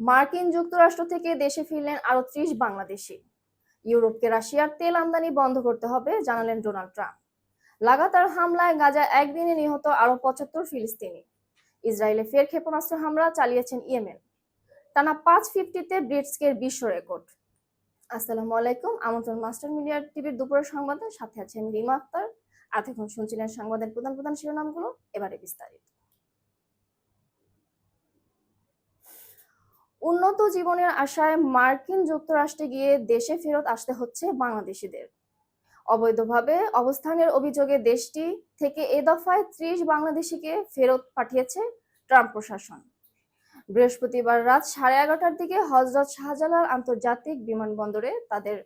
মার্কিন যুক্তরাষ্ট্র থেকে দেশে ফিরলেন আরও ত্রিশ বাংলাদেশি। ইউরোপকে রাশিয়ার তেল আমদানি বন্ধ করতে হবে, জানালেন ডোনাল্ড ট্রাম্প। লাগাতার হামলায় গাজায় একদিনে নিহত আরও পঁচাত্তর ফিলিস্তিনি। ইসরায়েলে ফের ক্ষেপণাস্ত্র হামলা চালিয়েছেন ইয়েমেন। টানা পাঁচ ফিফটিতে ব্রিটসকের বিশ্ব রেকর্ড। আসসালামু আলাইকুম, আমন্ত্রণ মাস্টার মিডিয়া টিভির দুপুরের সংবাদে। সাথে আছেন রিমা আক্তার। এতক্ষণ শুনছিলেন সংবাদের প্রধান প্রধান শিরোনামগুলো, এবারে বিস্তারিত। উন্নত জীবনের আশায় মার্কিন যুক্তরাষ্ট্রে গিয়ে দেশে ফেরত আসতে হচ্ছে বাংলাদেশিদের। অবৈধভাবে অবস্থানের অভিযোগে দেশটি থেকে এ দফায় ত্রিশ বাংলাদেশিকে ফেরত পাঠিয়েছে ট্রাম্প প্রশাসন। বৃহস্পতিবার রাত সাড়ে এগারোটার দিকে হজরত শাহজালাল আন্তর্জাতিক বিমানবন্দরে তাদের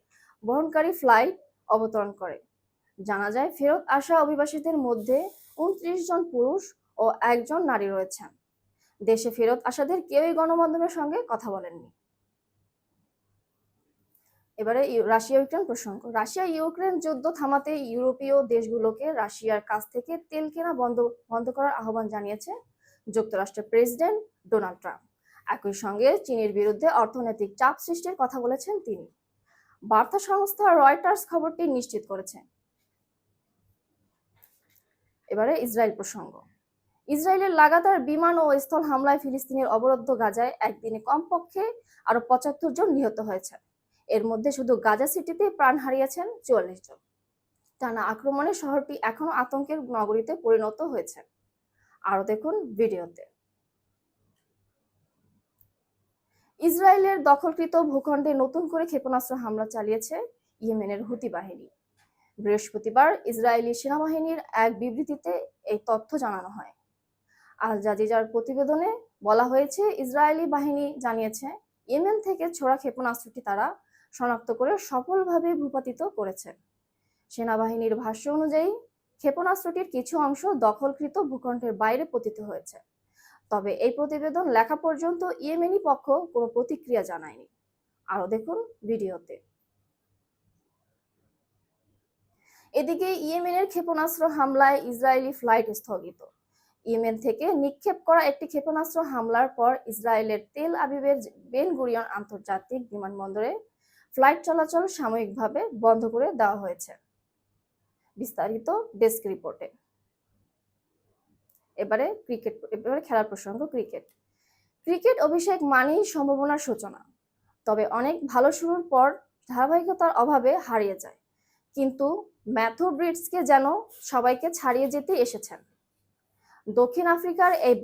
বহনকারী ফ্লাইট অবতরণ করে। জানা যায়, ফেরত আসা অভিবাসীদের মধ্যে উনত্রিশ জন পুরুষ ও একজন নারী রয়েছেন। দেশে ফেরত আসাদের কেউই গণমাধ্যমের সঙ্গে কথা বলেননি। এবারে রাশিয়া ইউক্রেন প্রসঙ্গ। রাশিয়া ইউক্রেন যুদ্ধ থামাতে ইউরোপীয় দেশগুলোকে রাশিয়ার কাছ থেকে তেল কেনা বন্ধ বন্ধ করার আহ্বান জানিয়েছে যুক্তরাষ্ট্রের প্রেসিডেন্ট ডোনাল্ড ট্রাম্প। একই সঙ্গে চীনের বিরুদ্ধে অর্থনৈতিক চাপ সৃষ্টির কথা বলেছেন তিনি। বার্তা সংস্থা রয়টার্স খবরটি নিশ্চিত করেছে। এবারে ইসরায়েল প্রসঙ্গ। ইসরায়েলের লাগাতার বিমান ও স্থল হামলায় ফিলিস্তিনের অবরুদ্ধ গাজায় একদিনে কমপক্ষে আরও পঁচাত্তর জন নিহত হয়েছে এর মধ্যে শুধু গাজা সিটিতে প্রাণ হারিয়েছেন চুয়াল্লিশ জন। টানা আক্রমণে শহরটি এখনও আতঙ্কের নগরীতে পরিণত হয়েছে। আরও দেখুন ভিডিওতে। ইসরায়েলের দখলকৃত ভূখণ্ডে নতুন করে ক্ষেপণাস্ত্র হামলা চালিয়েছে ইয়েমেনের হুতি বাহিনী। বৃহস্পতিবার ইসরায়েলি সেনাবাহিনীর এক বিবৃতিতে এই তথ্য জানানো হয়। আল জাজিজার প্রতিবেদনে বলা হয়েছে, ইসরায়েলি বাহিনী জানিয়েছে, ইয়েমেন থেকে ছোড়া ক্ষেপণাস্ত্রটি তারা শনাক্ত করে সফলভাবে ভূপাতিত করেছে। সেনাবাহিনীর ভাষ্য অনুযায়ী, ক্ষেপণাস্ত্রটির কিছু অংশ দখলকৃত ভূখণ্ডের বাইরে পতিত হয়েছে। তবে এই প্রতিবেদন লেখা পর্যন্ত ইয়েমেনি পক্ষ কোনো প্রতিক্রিয়া জানায়নি। আরও দেখুন ভিডিওতে। এদিকে ইয়েমেনের ক্ষেপণাস্ত্র হামলায় ইসরায়েলি ফ্লাইট স্থগিত। ইয়েমেন থেকে নিক্ষেপ করা একটি ক্ষেপণাস্ত্র হামলার পর ইসরায়েলের তেল আবিবের বেন গুরিয়ন আন্তর্জাতিক বিমানবন্দরে ফ্লাইট চলাচল সাময়িকভাবে বন্ধ করে দেওয়া হয়েছে। বিস্তারিত ডেস্ক রিপোর্টে। এবারে ক্রিকেট, এবারে খেলার প্রসঙ্গ ক্রিকেট। ক্রিকেট অভিষেক মানেই সম্ভাবনার সূচনা। তবে অনেক ভালো শুরুর পর ধারাবাহিকতার অভাবে হারিয়ে যায়। কিন্তু ম্যাথু ব্রিডসকে যেন সবাইকে ছাড়িয়ে যেতে এসেছেন। দক্ষিণ আফ্রিকার এই